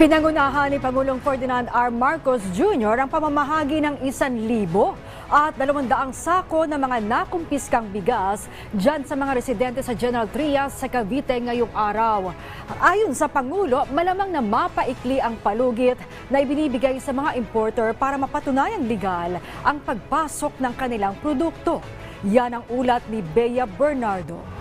Pinangunahan ni Pangulong Ferdinand R. Marcos Jr. ang pamamahagi ng isan libo at dalawandaang sako ng mga nakumpiskang bigas dyan sa mga residente sa General Trias sa Cavite ngayong araw. Ayon sa Pangulo, malamang na mapaikli ang palugit na ibinibigay sa mga importer para mapatunayang legal ang pagpasok ng kanilang produkto. Yan ang ulat ni Bea Bernardo.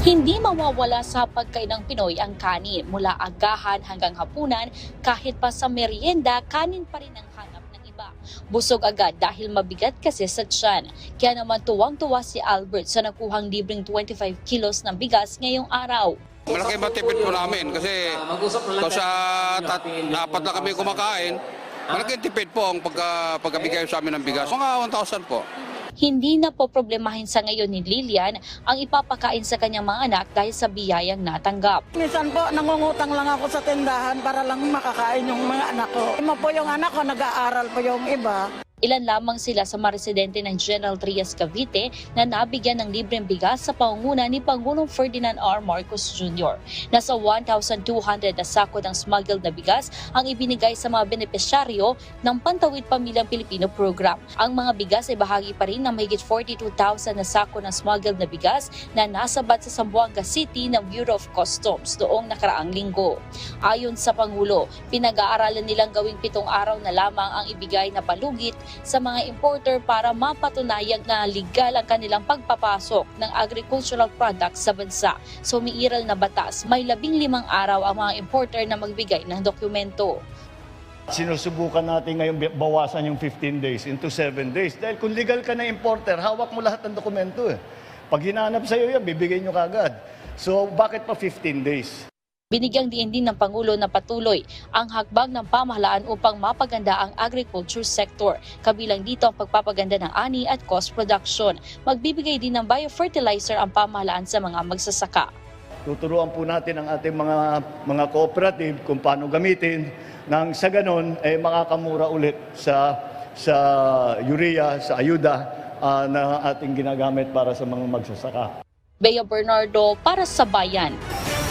Hindi mawawala sa pagkain ng Pinoy ang kanin mula agahan hanggang hapunan kahit pa sa merienda kanin pa rin ang hanap ng iba. Busog agad dahil mabigat kasi sa tiyan. Kaya naman tuwang-tuwa si Albert sa nakuhang libreng 25 kilos ng bigas ngayong araw. Malaki matipid po namin kasi kung sa tat, apat na kami kumakain, malaki tipid po ang pagka, pagkabigay sa amin ng bigas. Mga 1,000 po. Hindi na po problemahin sa ngayon ni Lilian ang ipapakain sa kanyang mga anak dahil sa biyayang natanggap. Minsan po, nangungutang lang ako sa tindahan para lang makakain yung mga anak ko. Ima po yung anak ko, nag-aaral po yung iba. Ilan lamang sila sa mga residente ng General Trias Cavite na nabigyan ng libreng bigas sa pangunguna ni Pangulong Ferdinand R. Marcos Jr. Nasa 1,200 na sako ng smuggled na bigas ang ibinigay sa mga benepisyaryo ng Pantawid Pamilyang Pilipino Program. Ang mga bigas ay bahagi pa rin ng mahigit 42,000 na sako ng smuggled na bigas na nasabat sa Zamboanga City ng Bureau of Customs noong nakaraang linggo. Ayon sa Pangulo, pinag-aaralan nilang gawing pitong araw na lamang ang ibigay na palugit sa mga importer para mapatunayan na legal ang kanilang pagpapasok ng agricultural products sa bansa. So umiiral na batas, may labing limang araw ang mga importer na magbigay ng dokumento. Sinusubukan natin ngayon bawasan yung 15 days into 7 days. Dahil kung legal ka na importer, hawak mo lahat ng dokumento eh. Pag hinanap sa'yo yan, bibigay nyo kagad. So, bakit pa 15 days? Binigyang diin din ng Pangulo na patuloy ang hakbang ng pamahalaan upang mapaganda ang agriculture sector. Kabilang dito ang pagpapaganda ng ani at cost production. Magbibigay din ng biofertilizer ang pamahalaan sa mga magsasaka. Tuturuan po natin ang ating mga mga cooperative kung paano gamitin nang sa ganon ay makakamura ulit sa sa urea, sa ayuda ah, na ating ginagamit para sa mga magsasaka. Bea Bernardo para sa Bayan.